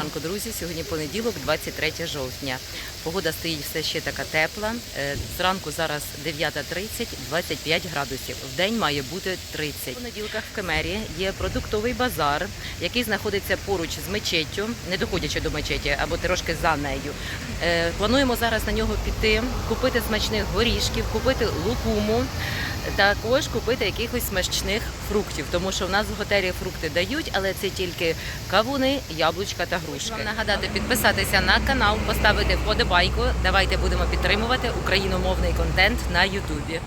ранку, друзі. Сьогодні понеділок, 23 жовтня. Погода стоїть все ще така тепла. Е, Зранку зараз 9.30, 25 градусів. В день має бути 30. У понеділках в Кемері є продуктовий базар, який знаходиться поруч з мечеттю, не доходячи до мечеті або трошки за нею. Е, Плануємо зараз на нього піти, купити смачних горішків, купити лукуму. Також купити якихось смачних фруктів, тому що в нас в готелі фрукти дають, але це тільки кавуни, яблучка та грушки. Вам нагадати підписатися на канал, поставити вподобайку. Давайте будемо підтримувати україномовний контент на Ютубі.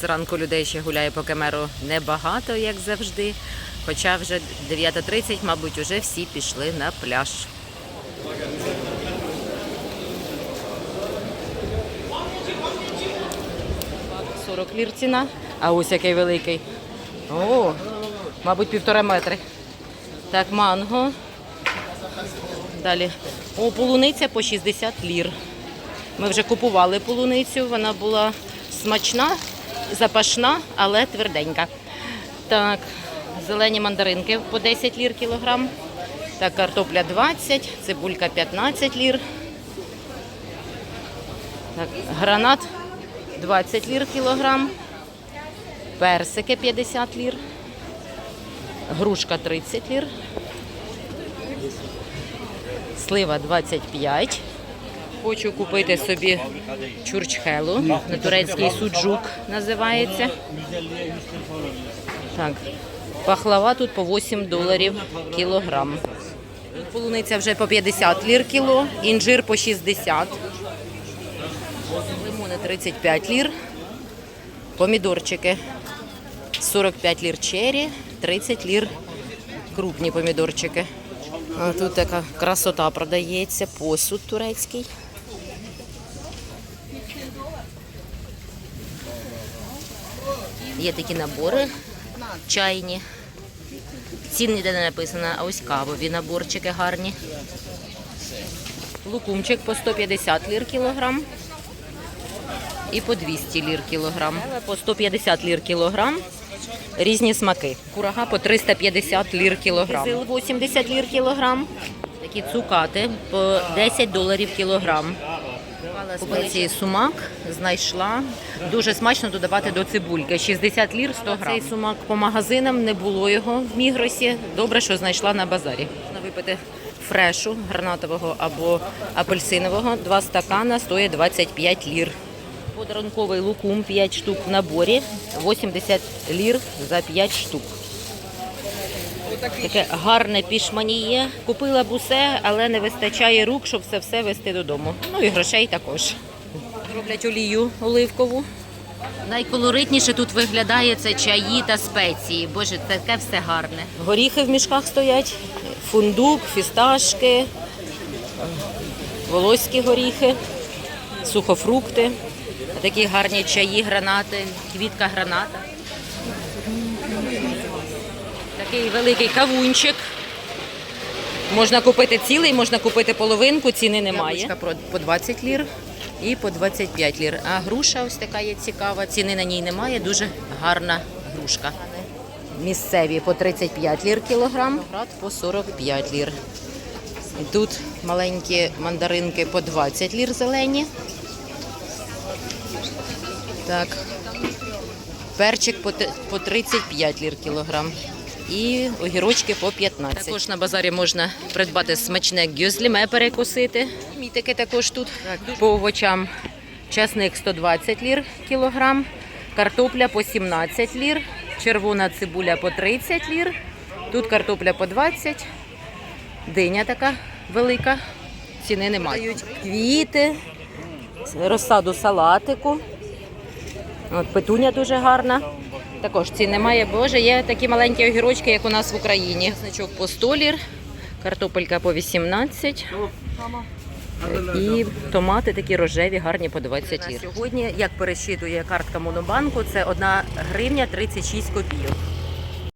Зранку людей ще гуляє по камеру небагато, як завжди. Хоча вже 9.30, мабуть, вже всі пішли на пляж. 40 лір ціна, а ось який великий. О, мабуть, півтора метри. Так, манго. Далі. О, полуниця по 60 лір. Ми вже купували полуницю, вона була смачна, запашна, але тверденька. Так, зелені мандаринки по 10 лір кілограм. Так, картопля 20, цибулька 15 лір. Так, гранат 20 лір кілограм, персики 50 лір, грушка 30 лір, слива 25. Хочу купити собі чурчхелу, на турецький суджук називається. Так, пахлава тут по 8 доларів кілограм. Полуниця вже по 50 лір кіло, інжир по 60. Лимони 35 лір. Помідорчики 45 лір чері, 30 лір крупні помідорчики. А тут така красота продається, посуд турецький. Є такі набори чайні. Цін ніде не написано, а ось кавові наборчики гарні. Лукумчик по 150 лір кілограм і по 200 лір кілограм. По 150 лір кілограм. Різні смаки. Курага по 350 лір кілограм. Зил 80 лір кілограм. Такі цукати по 10 доларів кілограм. Купила цей сумак, знайшла. Дуже смачно додавати до цибульки. 60 лір 100 грам. Цей сумак по магазинам не було його в Мігросі. Добре, що знайшла на базарі. Можна випити фрешу гранатового або апельсинового. Два стакана стоїть 25 лір. Подарунковий лукум 5 штук в наборі, 80 лір за 5 штук. Таке гарне пішманіє. Купила б усе, але не вистачає рук, щоб це все вести додому. Ну і грошей також. Роблять олію оливкову. Найколоритніше тут виглядає це чаї та спеції. Боже, таке все гарне. Горіхи в мішках стоять, фундук, фісташки, волоські горіхи, сухофрукти. Такі гарні чаї, гранати, квітка граната. Такий великий кавунчик. Можна купити цілий, можна купити половинку, ціни немає. Яблучка по 20 лір і по 25 лір. А груша ось така є цікава, ціни на ній немає, дуже гарна грушка. Місцеві по 35 лір кілограм, град по 45 лір. І тут маленькі мандаринки по 20 лір зелені. Так. Перчик по 35 лір кілограм. І огірочки по 15. Також на базарі можна придбати смачне гюзліме перекусити. Мітики також тут. По овочам часник 120 лір кілограм, картопля по 17 лір, червона цибуля по 30 лір, тут картопля по 20, диня така велика, ціни немає. Квіти, розсаду салатику. От петуня дуже гарна. Також ці немає. Боже, є такі маленькі огірочки, як у нас в Україні. Значок по 100 лір, картопелька по 18. І томати такі рожеві, гарні по 20 лір. Сьогодні, як пересчитує картка Монобанку, це 1 гривня 36 копійок.